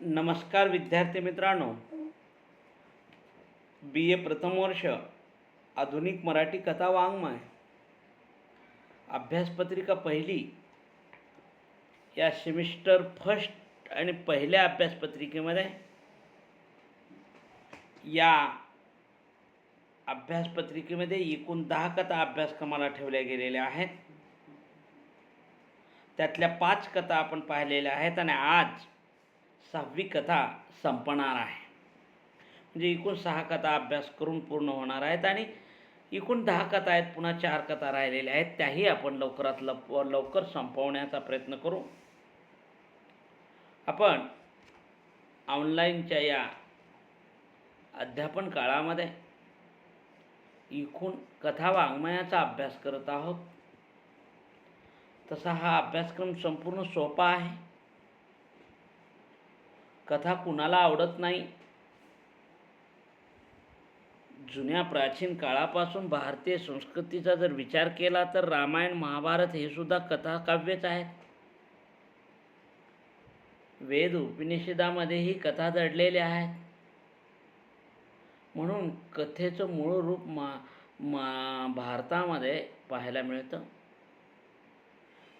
नमस्कार विद्यार्थी मित्रांनो. बी ए प्रथम वर्ष आधुनिक मराठी कथा वाङ्मय. अभ्यासपत्रिका पहिली या सेमिस्टर फर्स्ट आणि पहिल्या अभ्यासपत्रिकेमध्ये या अभ्यासपत्रिकेमध्ये एकूण दहा कथा अभ्यासक्रमाला ठेवल्या गेलेल्या आहेत. त्यातल्या पाच कथा आपण पाहिलेल्या आहेत आणि आज सहावी कथा संपणार आहे. म्हणजे एकूण सहा कथा अभ्यास करून पूर्ण होणार आहेत आणि एकूण दहा कथा आहेत पुन्हा चार कथा राहिलेल्या आहेत त्याही आपण लवकरात लप लवकर संपवण्याचा प्रयत्न करू. आपण ऑनलाईनच्या या अध्यापन काळामध्ये एकूण कथा वाङ्मयाचा अभ्यास करत आहोत. तसा हा अभ्यासक्रम संपूर्ण सोपा आहे. कथा कुणाला आवडत नाही? जुन्या प्राचीन काळापासून भारतीय संस्कृतीचा जर विचार केला तर रामायण महाभारत हे सुद्धा कथाकाव्यच आहेत. वेद उपनिषदामध्येही कथा दडलेल्या आहेत. म्हणून कथेचं मूळ रूप मा मा भारतामध्ये पाहायला मिळतं.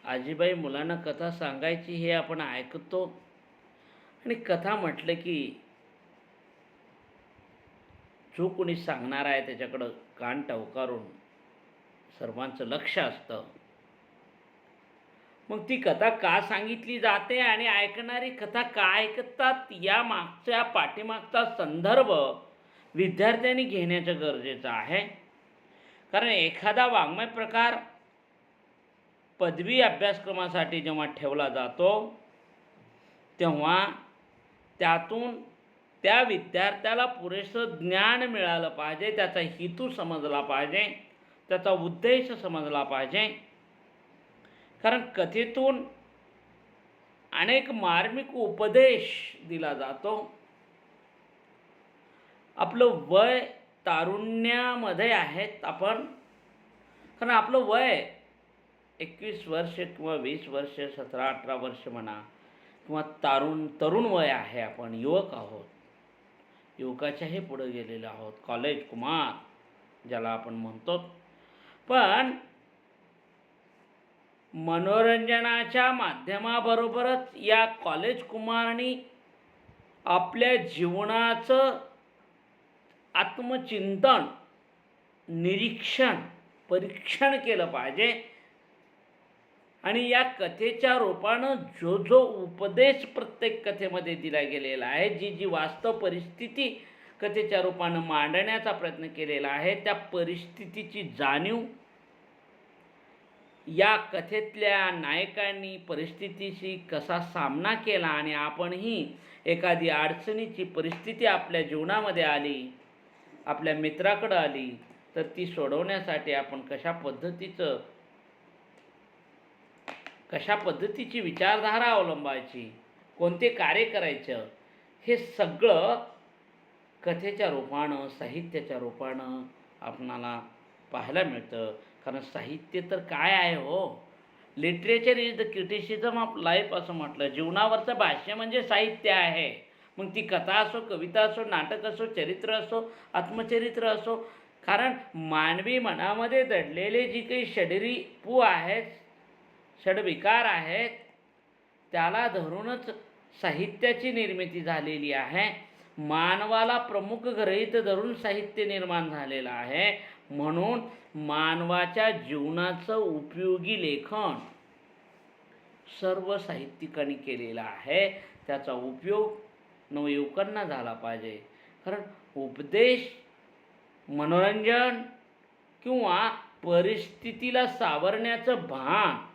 आजीबाई मुलांना कथा सांगायची हे आपण ऐकतो आणि कथा म्हटलं की जो कोणी सांगणार आहे त्याच्याकडं कान टवकारून सर्वांचं लक्ष असतं. मग ती कथा का सांगितली जाते आणि ऐकणारी कथा का ऐकतात या मागच्या पाठीमागचा संदर्भ विद्यार्थ्यांनी घेण्याचं गरजेचं आहे. कारण एखादा वाङ्मय प्रकार पदवी अभ्यासक्रमासाठी जेव्हा ठेवला जातो तेव्हा त्यातून त्या विद्यार्थ्याला पुरेसं ज्ञान मिळालं पाहिजे त्याचा हेतू समजला पाहिजे त्याचा उद्देश समजला पाहिजे. कारण कथेतून अनेक मार्मिक उपदेश दिला जातो. आपलं वय तारुण्यामध्ये आहेत आपण. कारण आपलं वय एकवीस वर्ष किंवा वीस वर्ष सतरा अठरा वर्ष म्हणा किंवा तारुण तरुण वय आहे आपण युवक आहोत. युवकाच्याही पुढं गेलेलो आहोत. कॉलेज कुमार ज्याला आपण म्हणतो. पण मनोरंजनाच्या माध्यमाबरोबरच या कॉलेज कुमारनी आपल्या जीवनाचं आत्मचिंतन निरीक्षण परीक्षण केलं पाहिजे. आणि या कथेच्या रूपानं जो जो उपदेश प्रत्येक कथेमध्ये दिला गेलेला आहे जी जी वास्तव परिस्थिती कथेच्या रूपानं मांडण्याचा प्रयत्न केलेला आहे त्या परिस्थितीची जाणीव या कथेतल्या नायकांनी परिस्थितीशी कसा सामना केला आणि आपणही एखादी अडचणीची परिस्थिती आपल्या जीवनामध्ये आली आपल्या मित्राकडं आली तर ती सोडवण्यासाठी आपण कशा पद्धतीचं कशा पद्धतीची विचारधारा अवलंबायची कोणते कार्य करायचं हे सगळं कथेच्या रूपानं साहित्याच्या रूपानं आपणाला पाहायला मिळतं. कारण साहित्य तर काय आहे हो? Literature is the criticism of life असं म्हटलं. जीवनावरचं भाष्य म्हणजे साहित्य आहे. मग ती कथा असो कविता असो नाटक असो चरित्र असो आत्मचरित्र असो कारण मानवी मनामध्ये दडलेले जी काही षडरी पू आहेत षडविकार आहेत. त्याला धरूनच साहित्याची निर्मिती झालेली आहे. मानवाला प्रमुख ग्रहित धरून साहित्य निर्माण झालेलं आहे. म्हणून मानवाच्या जीवनाचं उपयोगी लेखन सर्व साहित्यिकांनी केलेलं आहे. त्याचा उपयोग नवयुवकांना झाला पाहिजे. कारण उपदेश मनोरंजन किंवा परिस्थितीला सावरण्याचं भान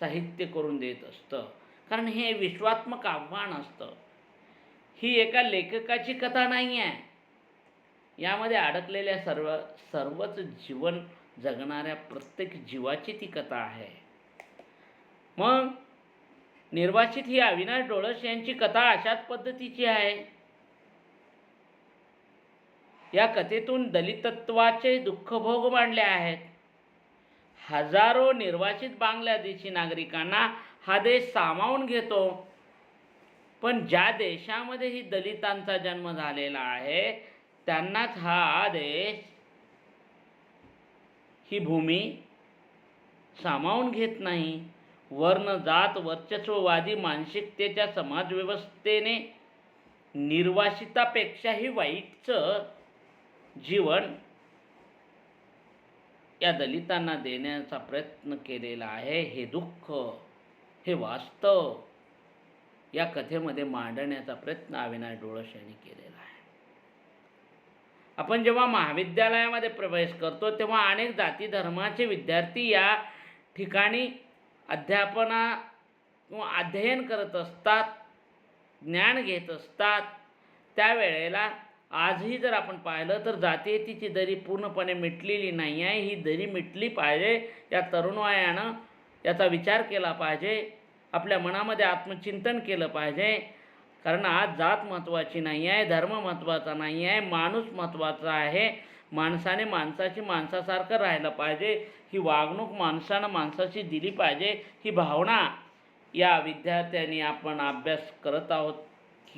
साहित्य करून देत असतं. कारण हे विश्वात्मक आव्हान असतं. ही एका लेखकाची कथा नाही आहे यामध्ये अडकलेल्या सर्व सर्वच जीवन जगणाऱ्या प्रत्येक जीवाची ती कथा आहे. मग निर्वाचित ही अविनाश डोळस यांची कथा अशाच पद्धतीची आहे. या कथेतून दलितत्वाचे दुःखभोग मांडले आहेत. हजारो निर्वाचित बांगलादेशी नागरिकांना हा देश सामावून घेतो. पण ज्या देशामध्ये ही दलितांचा जन्म झालेला आहे त्यांनाच हा देश ही भूमी सामावून घेत नाही. वर्ण जात वर्चस्ववादी मानसिकतेच्या समाजव्यवस्थेने निर्वासितापेक्षाही वाईटचं जीवन या दलितांना देण्याचा प्रयत्न केलेला आहे. हे दुःख हे वास्तव या कथेमध्ये मांडण्याचा प्रयत्न अविनाश डोळस यांनी केलेला आहे. आपण जेव्हा महाविद्यालयामध्ये प्रवेश करतो तेव्हा अनेक जाती धर्माचे विद्यार्थी या ठिकाणी अध्यापना किंवा अध्ययन करत असतात ज्ञान घेत असतात. त्यावेळेला आजही जर आपण पाहिलं तर जातीयतीची दरी पूर्णपणे मिटलेली नाही आहे. ही दरी मिटली पाहिजे. या तरुणवायानं याचा विचार केला पाहिजे. आपल्या मनामध्ये आत्मचिंतन केलं पाहिजे. कारण आज जात महत्त्वाची नाही आहे धर्म महत्त्वाचा नाही आहे माणूस महत्त्वाचा आहे. माणसाने माणसाची माणसासारखं राहिलं पाहिजे. ही वागणूक माणसानं माणसाची दिली पाहिजे. ही भावना या विद्यार्थ्यांनी आपण अभ्यास करत आहोत.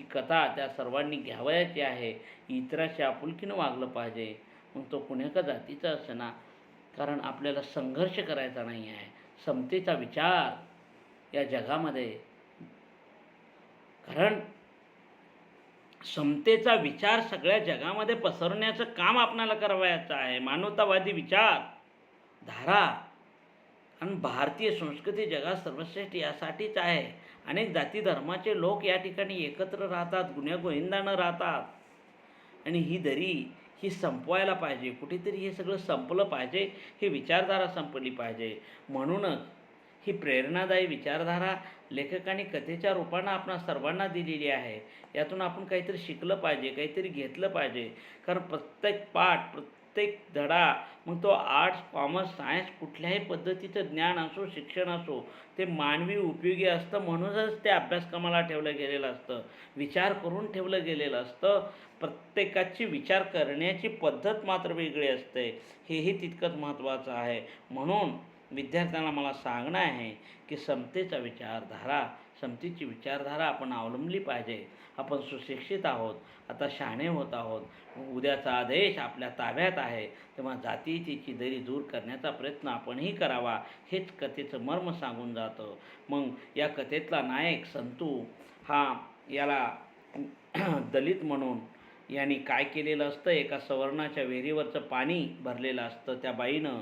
ही कथा त्या सर्वांनी घ्यावयाची आहे. इतराशी आपुलकीनं वागलं पाहिजे. मग तो कुण्या जातीचा असेना कारण आपल्याला संघर्ष करायचा नाही आहे. समतेचा विचार या जगामध्ये. कारण समतेचा विचार सगळ्या जगामध्ये पसरवण्याचं काम आपणाला करावयाचं आहे. मानवतावादी विचार धारा. आणि भारतीय संस्कृती जगात सर्वश्रेष्ठ यासाठीच आहे. अनेक जाती धर्माचे लोक या ठिकाणी एकत्र राहतात गुण्यागोविंदानं राहतात. आणि ही दरी ही संपवायला पाहिजे. कुठेतरी हे सगळं संपलं पाहिजे ही विचारधारा संपली पाहिजे. म्हणूनच ही प्रेरणादायी विचारधारा लेखकांनी कथेच्या रूपानं आपण सर्वांना दिलेली आहे. यातून आपण काहीतरी शिकलं पाहिजे काहीतरी घेतलं पाहिजे. कारण प्रत्येक पाठ प्रत्येक धडा मग तो आर्ट्स कॉमर्स सायन्स कुठल्याही पद्धतीचं ज्ञान असो शिक्षण असो ते मानवी उपयोगी असतं म्हणूनच ते अभ्यासक्रमाला ठेवलं गेलेलं असतं. विचार करून ठेवलं गेलेलं असतं. प्रत्येकाची विचार करण्याची पद्धत मात्र वेगळी असते. हेही तितकंच महत्त्वाचं आहे. म्हणून विद्यार्थ्यांना मला सांगणं आहे की समतेचा विचारधारा समतेची विचारधारा आपण अवलंबली पाहिजे. आपण सुशिक्षित आहोत. आता शहाणे होत आहोत. उद्याचा आदेश आपल्या ताब्यात आहे. तेव्हा जातीयतेची दरी दूर करण्याचा प्रयत्न आपणही करावा. हेच कथेचं मर्म सांगून जातं. मग या कथेतला नायक संतू हा याला दलित म्हणून यांनी काय केलेलं असतं? एका सवर्णाच्या विहिरीवरचं पाणी भरलेलं असतं. त्या बाईनं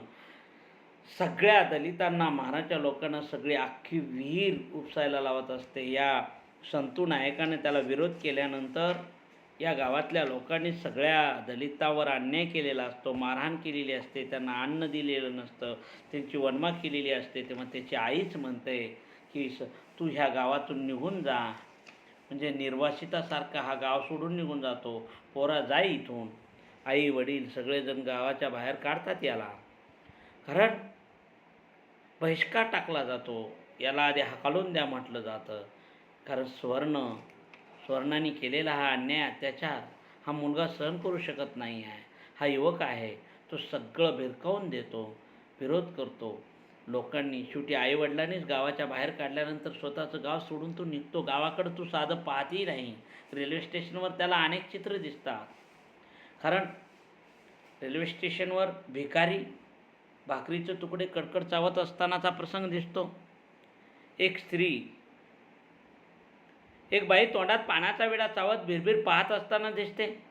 सगळ्या दलितांना महाराजच्या लोकांना सगळी अख्खी विहीर उपसायला लावत असते. या संतू नायकाने त्याला विरोध केल्यानंतर या गावातल्या लोकांनी सगळ्या दलितावर अन्याय केलेला असतो मारहाण केलेली असते त्यांना अन्न दिलेलं नसतं त्यांची वनमा केलेली असते. तेव्हा त्याची आईच म्हणते की स तू ह्या गावातून निघून जा. म्हणजे निर्वासितासारखा हा गाव सोडून निघून जातो. पोरा जा इथून. आई वडील सगळेजण गावाच्या बाहेर काढतात याला. कारण बहिष्कार टाकला जातो. याला आधी हाकालून द्या म्हटलं जातं. कारण स्वर्ण स्वर्णाने केलेला हा अन्याय अत्याचार हा मुलगा सहन करू शकत नाही आहे. हा युवक आहे तो सगळं भिरकावून देतो विरोध करतो. लोकांनी शेवटी आईवडिलांनीच गावाच्या बाहेर काढल्यानंतर स्वतःचं गाव सोडून तो निघतो. गावाकडं तू साधं पाहतही नाही. रेल्वे स्टेशनवर त्याला अनेक चित्र दिसतात. कारण रेल्वे स्टेशनवर भिकारी भाकरीचे तुकडे कडकड चावत असतानाचा प्रसंग दिसतो. एक स्त्री एक बाई तोंडात पाण्याचा विडा चावत भिरभिर पाहत असताना दिसते.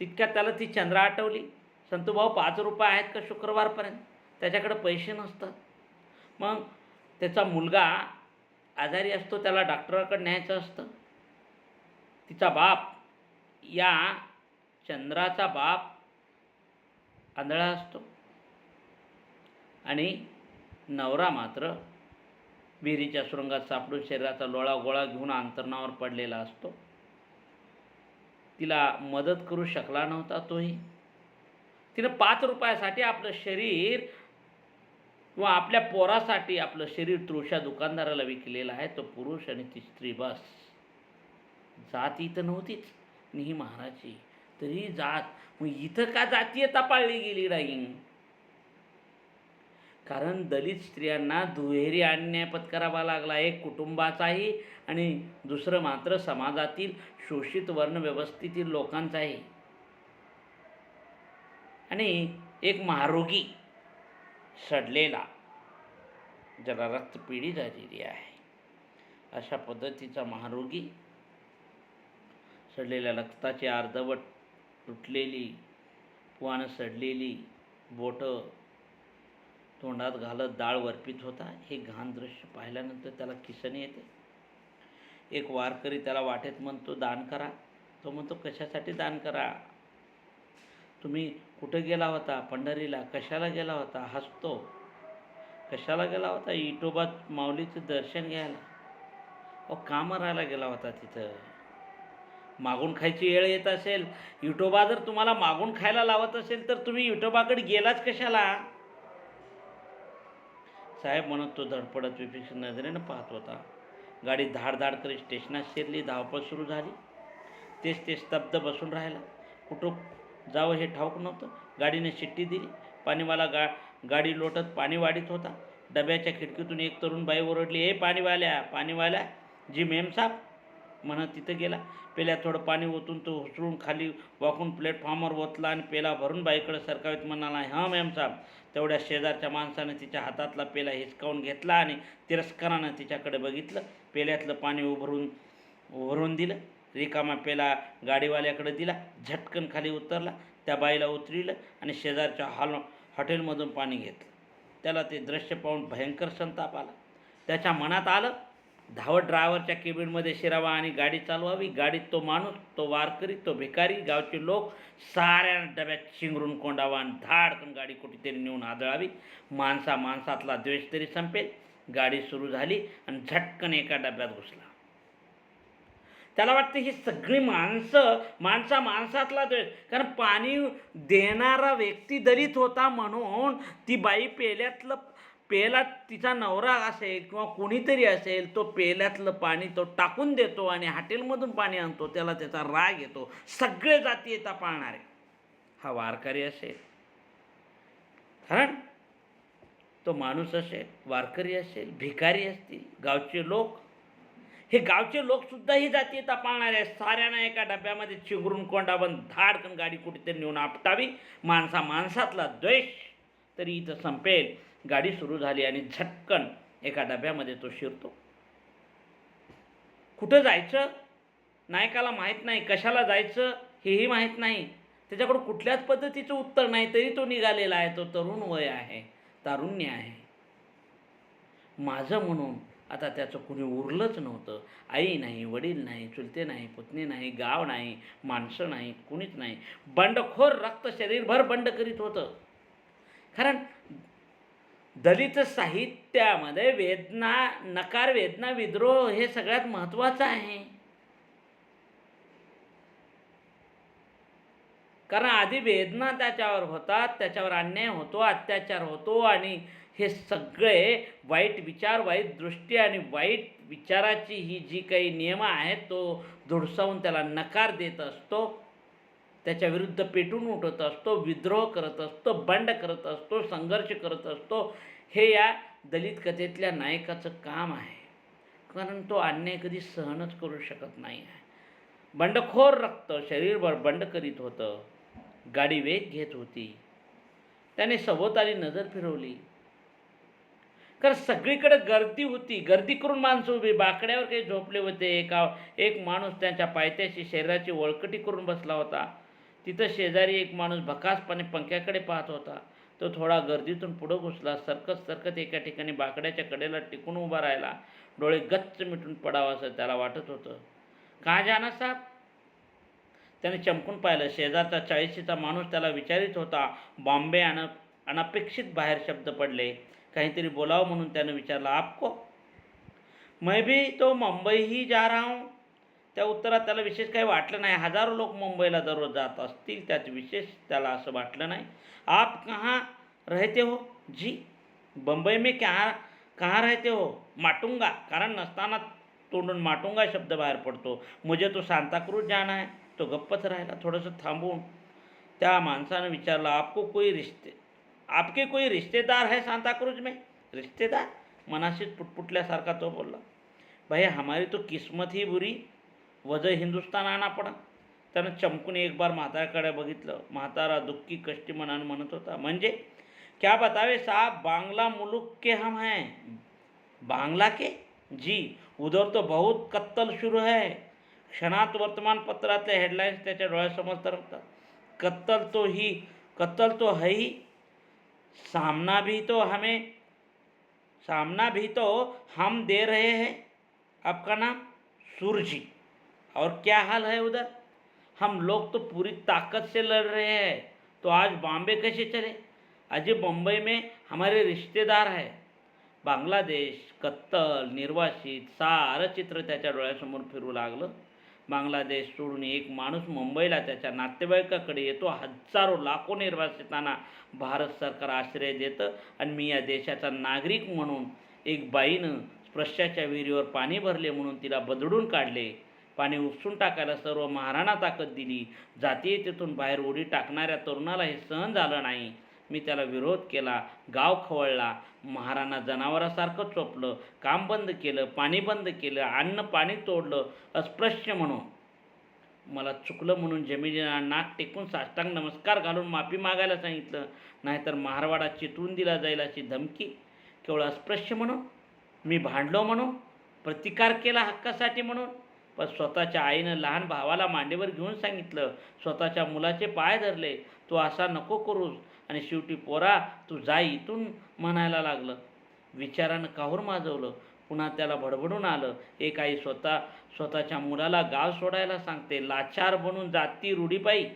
तितक्यात त्याला ती चंद्रा आठवली. संतूभाऊ पाच रुपये आहेत का शुक्रवारपर्यंत? त्याच्याकडे पैसे नसतात. मग त्याचा मुलगा आजारी असतो त्याला डॉक्टराकडे न्यायचं असतं. तिचा बाप या चंद्राचा बाप आंधळा असतो. आणि नवरा मात्र विहिरीच्या सुरुंगात सापडून शरीराचा लोळा गोळा घेऊन अंतरणावर पडलेला असतो. तिला मदत करू शकला नव्हता तोही. तिनं पाच रुपयासाठी आपलं शरीर किंवा आपल्या पोरासाठी आपलं शरीर तुळशा दुकानदाराला विकलेलं आहे. तो पुरुष आणि ती स्त्री बस. जात इथं नव्हतीच. आणि ही महाराची तरी जात. मग इथं का जातीय पाळली गेली नाही कारण दलित स्त्रियांना दुहेरी अन्याय पत्करावा लागला. एक कुटुंबाचाही आणि दुसरं मात्र समाजातील शोषित वर्णव्यवस्थेतील लोकांचाही. आणि एक महारोगी सडलेला ज्याला रक्तपिढी झालेली आहे. अशा पद्धतीचा महारोगी सडलेल्या रक्ताची अर्धवट तुटलेली पुवानं सडलेली बोटं तोंडात घालत डाळ वरपीत होता. हे घाण दृश्य पाहिल्यानंतर त्याला किसने येते. एक वारकरी त्याला वाटेत म्हणतो दान करा. तो म्हणतो कशासाठी दान करा? तुम्ही कुठं गेला होता? पंढरीला? कशाला गेला होता? हसतो. कशाला गेला होता? इटोबा माऊलीचं दर्शन घ्यायला. अहो का मरायला गेला होता तिथं? मागून खायची वेळ येत असेल. युटोबा जर तुम्हाला मागून खायला लावत असेल तर तुम्ही युटोबाकडे गेलाच कशाला? साहेब म्हणत तो धडपडत विपेक्ष नजरेनं पाहत होता. गाडी धाड धाड करीत स्टेशनात शिरली धावपळ सुरू झाली. तेच ते स्तब्ध बसून राहिला. कुठं जावं हे ठाऊक नव्हतं. गाडीने शिट्टी दिली. पाणीवाला गा गाडी लोटत पाणी वाढीत होता. डब्याच्या खिडकीतून एक तरुण बाई ओरडली ए पाणीवाल्या पाणीवाल्या जी मेमसाब म्हणा तिथं गेला. पेल्या थोडं पाणी ओतून तो उचलून खाली वाकून प्लॅटफॉर्मवर ओतला आणि पेला भरून बाईकडे सरकावीत म्हणाला हां मॅम साहेब. तेवढ्या शेजारच्या माणसानं तिच्या हातातला पेला हिसकावून घेतला आणि तिरस्कारानं तिच्याकडे बघितलं. पेल्यातलं पाणी उभरून उभरून दिलं. रिकामा पेला गाडीवाल्याकडे दिला. झटकन खाली उतरला. त्या बाईला उतरिलं आणि शेजारच्या हॉल हॉटेलमधून पाणी घेतलं. त्याला ते दृश्य पाहून भयंकर संताप आला. त्याच्या मनात आलं धावत ड्रायव्हरच्या केबिनमध्ये शिरावा आणि गाडी चालवावी. गाडीत तो माणूस तो वारकरी तो भिकारी गावचे लोक साऱ्या डब्यात शिंगरून कोंडावा आणि धाडकन गाडी कुठेतरी नेऊन आदळावी माणसा माणसातला द्वेष तरी संपेल. गाडी सुरू झाली आणि झटकन एका डब्यात घुसला. त्याला वाटते ही सगळी माणसं माणसा माणसातला द्वेष. कारण पाणी देणारा व्यक्ती दलित होता म्हणून ती बाई पेल्यातलं पेला तिचा नवरा असेल किंवा कोणीतरी असेल तो पेल्यातलं पाणी तो टाकून देतो आणि हॉटेलमधून पाणी आणतो त्याला त्याचा राग येतो. सगळे जाती येता पाळणारे. हा वारकरी असेल. कारण तो माणूस असेल वारकरी असेल भिकारी असतील गावचे लोक. हे गावचे लोकसुद्धा ही जाती येता पाळणारे आहेत. साऱ्यांना एका डब्यामध्ये चिगरून कोंडाबंद धाडकन गाडी कुठेतरी नेऊन आपटावी. माणसा माणसातला द्वेष तरी इथं संपेल. गाडी सुरू झाली आणि झटकन एका डब्यामध्ये तो शिरतो. कुठं जायचं? नायकाला माहीत नाही. कशाला जायचं? हेही माहीत नाही. त्याच्याकडं कुठल्याच पद्धतीचं उत्तर नाही तरी तो निघालेला आहे. तो तरुण वय आहे. तारुण्य आहे. माझं म्हणून आता त्याचं कुणी उरलंच नव्हतं. आई नाही वडील नाही चुलते नाही पुतणे नाही गाव नाही माणसं नाही कुणीच नाही. बंडखोर रक्त शरीरभर बंड करीत होतं. कारण दलित साहित्यामध्ये वेदना नकार वेदना विद्रोह हे सगळ्यात महत्त्वाचं आहे. कारण आधी वेदना त्याच्यावर होतात त्याच्यावर अन्याय होतो अत्याचार होतो आणि हे सगळे वाईट विचार वाईट दृष्टी आणि वाईट विचाराची ही जी काही नियम आहेत तो धुडसावून त्याला नकार देत असतो. त्याच्या विरुद्ध पेटून उठत असतो विद्रोह करत असतो बंड करत असतो संघर्ष करत असतो हे या दलित कथेतल्या नायकाचं काम आहे. कारण तो अन्याय कधी सहनच करू शकत नाही आहे. बंडखोर रक्त शरीरभर बंड करीत होतं. गाडी वेग घेत होती. त्याने सभोवताली नजर फिरवली. कारण सगळीकडे गर्दी होती. गर्दी करून माणसं उभी बाकड्यावर काही झोपले होते. एका एक माणूस त्यांच्या पायथ्याशी शरीराची वळकटी करून बसला होता. तिथं शेजारी एक माणूस भकासपणे पंख्याकडे पाहत होता. तो थोडा गर्दीतून पुढं घुसला सरकत सरकत एका ठिकाणी बाकड्याच्या कडेला टिकून उभा राहिला. डोळे गच्च मिटून पडावा असं त्याला वाटत होतं. का जाना साहेब? त्याने चमकून पाहिलं. शेजारचा चाळीशीचा माणूस त्याला विचारित होता. बॉम्बे अन अनपेक्षित बाहेर शब्द पडले. काहीतरी बोलावं म्हणून त्यानं विचारलं आपको? मैं भी तो मुंबई ही जा रहा हूँ. त्या उत्तरात त्याला विशेष काही वाटलं नाही. हजारो लोक मुंबईला दररोज जात असतील त्यात विशेष त्याला असं वाटलं नाही. आप कहाँ रहते हो? जी बंबई में क्या कहाँ रहते हो? माटुंगा. कारण नसताना तोंडून माटुंगा शब्द बाहेर पडतो. मुझे तो सांताक्रूज जाना आहे तो गप्पच राहिला थोडंसं थांबून. त्या माणसानं विचारलं आपको कोई रिश्ते आपके कोई रिश्तेदार है सांताक्रूज में? रिश्तेदार? मनाशीच पुटपुटल्यासारखा तो बोलला. भाई हमारी तो किस्मत ही बुरी वजह हिंदुस्तान पण पडा। त्यानं चमकून एक बार म्हाताऱ्याकडे बघितलं. म्हातारा दुःखी कष्टी मनानं म्हणत होता म्हणजे क्या बतावे साहब बांग्ला मुलुक के हम हैं. बांग्ला के? जी उधर तो बहुत कत्तल सुरू है। क्षणात वर्तमानपत्रातले हेडलाईन्स त्याच्या डोळ्यासमोर तरतात कत्तल तो ही कत्तल तो है ही. सामना भी तो हमें सामना भी तो हम दे रहे हैं. आपका नाम? सूरजी। और क्या हाल है उधर? हम लोग तो पूरी ताकत से लड़ रहे हैं। तो आज बॉम्बे कैसे चले? अजय बम्बई में हमारे रिश्तेदार है। बांगलादेश कत्तल निर्वासित सारं चित्र त्याच्या डोळ्यासमोर फिरू लागलं। बांगलादेश सोडून एक माणूस मुंबईला त्याच्या नातेवाईकाकडे येतो. हजारो लाखो निर्वासितांना भारत सरकार आश्रय देतं. आणि मी या देशाचा नागरिक म्हणून एक बाईनं स्पृश्याच्या विहिरीवर पाणी भरले म्हणून तिला बदडून काढले. पाणी उपसून टाकायला सर्व महाराणा ताकद दिली. जातीयतेतून बाहेर उडी टाकणाऱ्या तरुणाला हे सहन झालं नाही. मी त्याला विरोध केला गाव खवळला महाराणा जनावरासारखं चोपलं काम बंद केलं पाणी बंद केलं अन्न पाणी तोडलं अस्पृश्य म्हणून. मला चुकलं म्हणून जमिनीला नाक टेकून साष्टांग नमस्कार घालून माफी मागायला सांगितलं. नाहीतर महारवाडा चितवून दिला जाईल अशी धमकी केवळ अस्पृश्य म्हणून? मी भांडलो म्हणून? प्रतिकार केला हक्कासाठी म्हणून? पण स्वतःच्या आईनं लहान भावाला मांडीवर घेऊन सांगितलं स्वतःच्या मुलाचे पाय धरले तू असा नको करूस आणि शेवटी पोरा तू जा इथून म्हणायला लागलं. विचारानं काहूर माजवलं. पुन्हा त्याला भडभडून आलं. एक आई स्वतः स्वतःच्या मुलाला गाव सोडायला सांगते लाचार बनून जाती रूढीपायी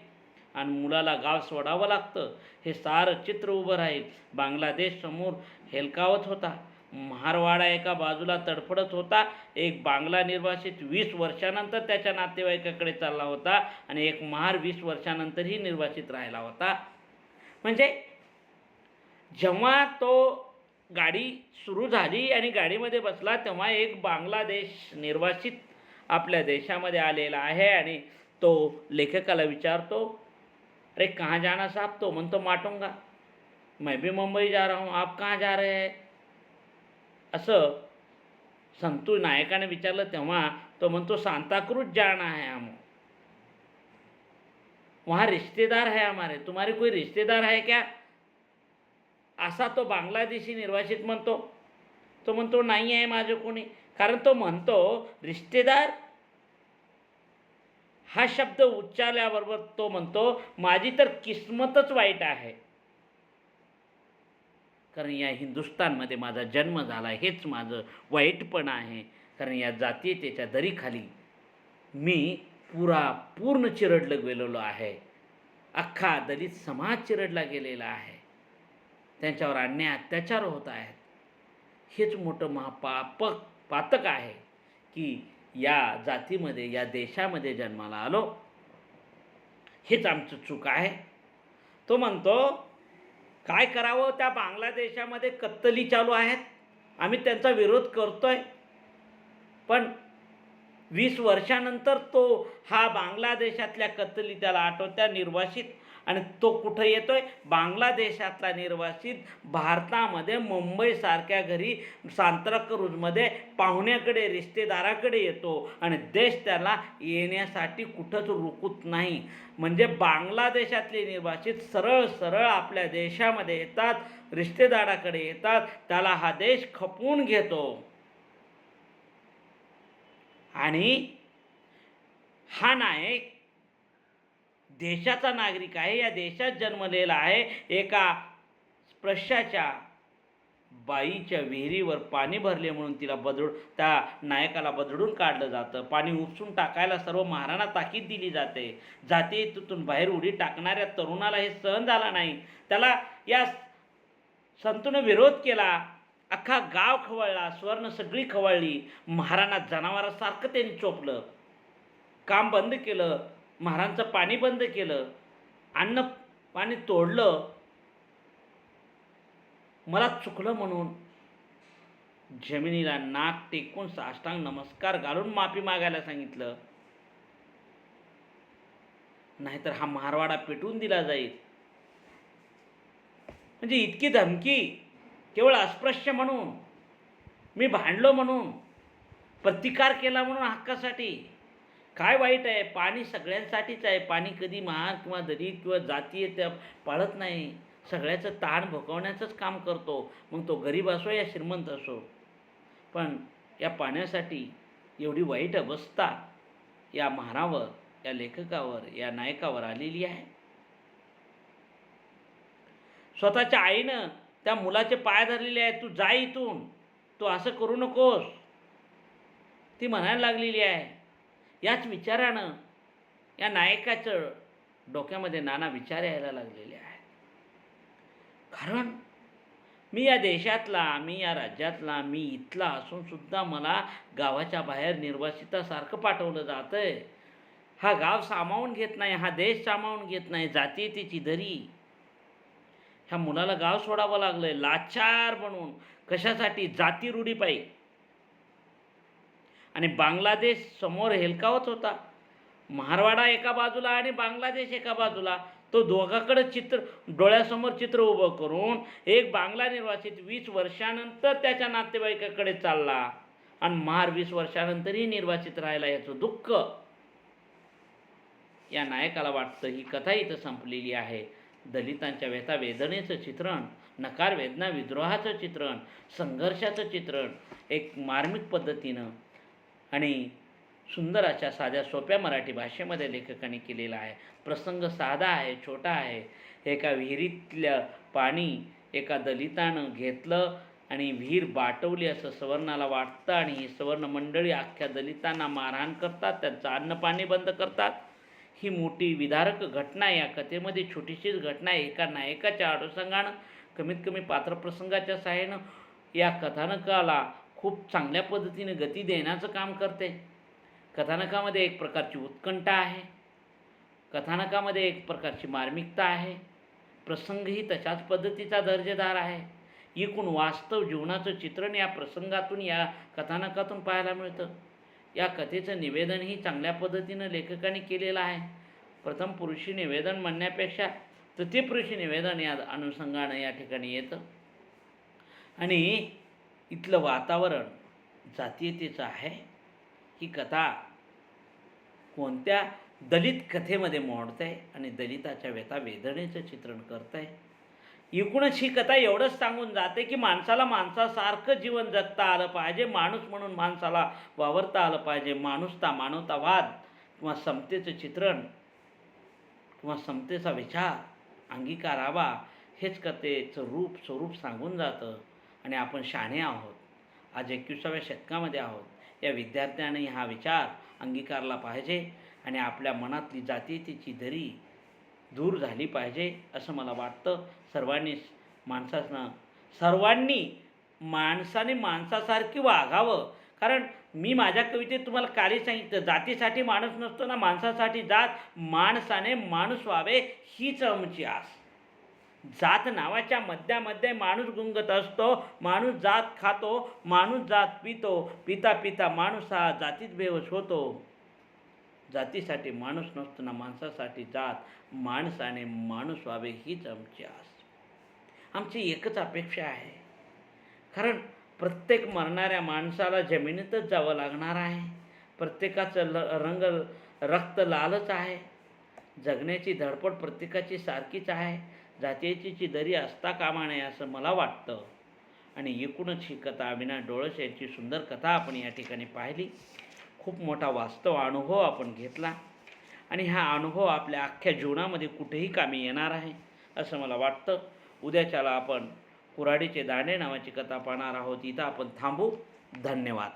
आणि मुलाला गाव सोडावं लागतं. हे सारं चित्र उभं राहील. बांगलादेश समोर हेलकावत होता. महारवाडा एका बाजूला तडफडत होता. एक बांगला निर्वासित वीस वर्षानंतर त्याच्या नातेवाईकाकडे चालला होता आणि एक महार वीस वर्षानंतरही निर्वासित राहिला होता. म्हणजे जेव्हा तो गाडी सुरू झाली आणि गाडीमध्ये बसला तेव्हा एक बांगलादेश निर्वासित आपल्या देशामध्ये आलेला आहे आणि तो लेखकाला विचारतो अरे कहाँ जाना साहब? तो म्हणतो माटुंगा. मैं भी मुंबई जा रहा हूँ। आप कहाँ जा रहे हैं? असं संतू नायकाने विचारलं तेव्हा तो म्हणतो सांताक्रूज जाना है हम वहाँ रिश्तेदार है हमारे. तुम्हारे कोई रिश्तेदार है क्या? असा तो बांगलादेशी निर्वासित म्हणतो. तो म्हणतो नाही आहे माझं कोणी. कारण तो म्हणतो रिश्तेदार? हा शब्द उच्चारल्याबरोबर तो म्हणतो माझी तर किस्मतच वाईट आहे. कारण या हिंदुस्थानमध्ये माझा जन्म झाला हेच माझं वाईटपण आहे. कारण या जातीयतेच्या दरीखाली मी पुरा पूर्ण चिरडलं गेलेलो आहे. अख्खा दलित समाज चिरडला गेलेला आहे. त्यांच्यावर अन्याय अत्याचार होत आहेत. हेच मोठं महापापक पातक आहे की या जातीमध्ये या देशामध्ये जन्माला आलो. हेच आमचं चूक आहे. तो म्हणतो काय करावं? त्या बांगलादेशामध्ये कत्तली चालू आहेत. आम्ही त्यांचा विरोध करतोय. पण वीस वर्षानंतर तो हा बांगलादेशातल्या कत्तली त्याला आठवत्या निर्वासित आणि तो कुठं येतोय? बांगलादेशातला निर्वासित भारतामध्ये मुंबईसारख्या घरी सांताक्रूजमध्ये पाहुण्याकडे रिश्तेदाराकडे येतो आणि देश त्याला येण्यासाठी कुठंच रुकत नाही. म्हणजे बांगलादेशातले निर्वासित सरळ सरळ आपल्या देशामध्ये येतात रिश्तेदाराकडे येतात त्याला हा देश खपवून घेतो. आणि हा नायक देशाचा नागरिक आहे या देशात जन्मलेला आहे एका स्पृश्याच्या बाईच्या विहिरीवर पाणी भरले म्हणून तिला बदळू त्या नायकाला बदडून काढलं जातं. पाणी उपसून टाकायला सर्व महाराणा ताकीद दिली जाते. जातीयतेतून बाहेर उडी टाकणाऱ्या तरुणाला हे सहन झाला नाही. त्याला या संतून विरोध केला. अख्खा गाव खवळला स्वर्ण सगळी खवळली. महाराणा जनावरासारखं त्यांनी चोपलं. काम बंद केलं. महारांचं पाणी बंद केलं अन्न पाणी तोडलं मला चुकलं म्हणून जमिनीला नाक टेकून साष्टांग नमस्कार घालून माफी मागायला सांगितलं. नाहीतर हा मारवाडा पेटवून दिला जाईल. म्हणजे इतकी धमकी केवळ अस्पृश्य म्हणून मी भांडलो म्हणून प्रतिकार केला म्हणून हक्कासाठी. काय वाईट आहे? पाणी सगळ्यांसाठीच आहे. पाणी कधी महार किंवा दलित किंवा जातीय त्या पाळत नाही. सगळ्याचं ताण भोगवण्याचंच काम करतो. मग तो गरीब असो या श्रीमंत असो. पण या पाण्यासाठी एवढी वाईट अवस्था या महारावर या लेखकावर या नायकावर आलेली आहे. स्वतःच्या आईनं त्या मुलाचे पाय धरलेले आहेत. तू जा इथून. तू असं करू नकोस. ती म्हणायला लागलेली आहे. याच विचारानं या नायकाचं डोक्यामध्ये नाना विचार यायला लागलेले आहेत. कारण मी या देशातला मी या राज्यातला मी इथला असूनसुद्धा मला गावाच्या बाहेर निर्वासितासारखं पाठवलं जातं आहे हा गाव सामावून घेत नाही हा देश सामावून घेत नाही जाती तिची दरी ह्या मुलाला गाव सोडावं लागलं आहे लाचार बनून कशासाठी जाती रूढीपायी आणि बांगलादेश समोर हेलकावत होता. महारवाडा एका बाजूला आणि बांगलादेश एका बाजूला. तो दोघाकडं चित्र डोळ्यासमोर चित्र उभं करून एक बांगला निर्वासित वीस वर्षानंतर त्याच्या नातेवाईकाकडे चालला. आणि मार वीस वर्षानंतरही निर्वासित राहिला याचं दुःख. या नायकाला वाटतं ही कथा इथं संपलेली आहे. दलितांच्या व्यथा वेदनेचं चित्रण नकार वेदना विद्रोहाचं चित्रण संघर्षाचं चित्रण एक मार्मिक पद्धतीनं आणि सुंदर अशा साध्या सोप्या मराठी भाषेमध्ये लेखकाने केलेला आहे. प्रसंग साधा आहे छोटा आहे. एका विहिरीतल्या पाणी एका दलितानं घेतलं आणि विहीर बाटवली असं सवर्णाला वाटतं आणि ही सवर्ण मंडळी अख्ख्या दलितांना मारहाण करतात त्यांचं अन्नपाणी बंद करतात. ही मोठी विदारक घटना या कथेमध्ये छोटीशीच घटना एका नायकाच्या अनुषंगानं कमीत कमी पात्रप्रसंगाच्या सहाय्यानं या कथानकाला खूप चांगल्या पद्धतीने गती देण्याचं काम करते. कथानकामध्ये एक प्रकारची उत्कंठा आहे. कथानकामध्ये एक प्रकारची मार्मिकता आहे. प्रसंगही तशाच पद्धतीचा दर्जेदार आहे. एकूण वास्तव जीवनाचं चित्रण या प्रसंगातून या कथानकातून पाहायला मिळतं. या कथेचं निवेदनही चांगल्या पद्धतीनं लेखकाने केलेलं आहे. प्रथम पुरुषी निवेदन म्हणण्यापेक्षा तृतीय पुरुषी निवेदन या अनुषंगानं या ठिकाणी येतं. आणि इथलं वातावरण जातीयतेचं आहे. ही कथा कोणत्या दलित कथेमध्ये मोडते आणि दलिताच्या व्यथा वेदनेचं चित्रण करत आहे. एकूणच ही कथा एवढंच सांगून जाते की माणसाला माणसासारखं जीवन जगता आलं पाहिजे माणूस म्हणून माणसाला वावरता आलं पाहिजे. माणुसता मानवतावाद किंवा समतेचं चित्रण किंवा समतेचा विचार अंगीकारावा हेच कथेचं रूप स्वरूप सांगून जातं. आणि आपण शाणे आहोत. आज एकविसाव्या शतकामध्ये आहोत. या विद्यार्थ्याने हा विचार अंगीकारला पाहिजे आणि आपल्या मनातली जातीयतेची दरी दूर झाली पाहिजे असं मला वाटतं. सर्वांनी माणसानं सर्वांनी माणसाने माणसासारखी वागावं. कारण मी माझ्या कवितेत तुम्हाला काली सांगितलं. जातीसाठी माणूस नसतो ना माणसासाठी जात. माणसाने माणूस व्हावे हीच आमची आस. जात नावाच्या मध्यामध्ये माणूस गुंगत असतो माणूस जात खातो माणूस जात पितो पिता पिता माणूस हा जातीत बेवश होतो. जातीसाठी माणूस नसतो ना माणसासाठी जात माणसाने माणूस व्हावे हीच आमची आस. आमची एकच अपेक्षा आहे. कारण प्रत्येक मरणाऱ्या माणसाला जमिनीतच जावं लागणार आहे. प्रत्येकाचं ल रंग रक्त लालच आहे. जगण्याची धडपड प्रत्येकाची सारखीच आहे. जातीची दरी असता कामा नये असं मला वाटतं. आणि एकूणच ही कथा अविनाश डोळस यांची सुंदर कथा आपण या ठिकाणी पाहिली. खूप मोठा वास्तव अनुभव आपण घेतला. आणि हा अनुभव आपल्या अख्ख्या जीवनामध्ये कुठेही कामी येणार आहे असं मला वाटतं. उद्याच्याला आपण कुऱ्हाडीचे दांडे नावाची कथा पाहणार आहोत. इथं आपण थांबू. धन्यवाद.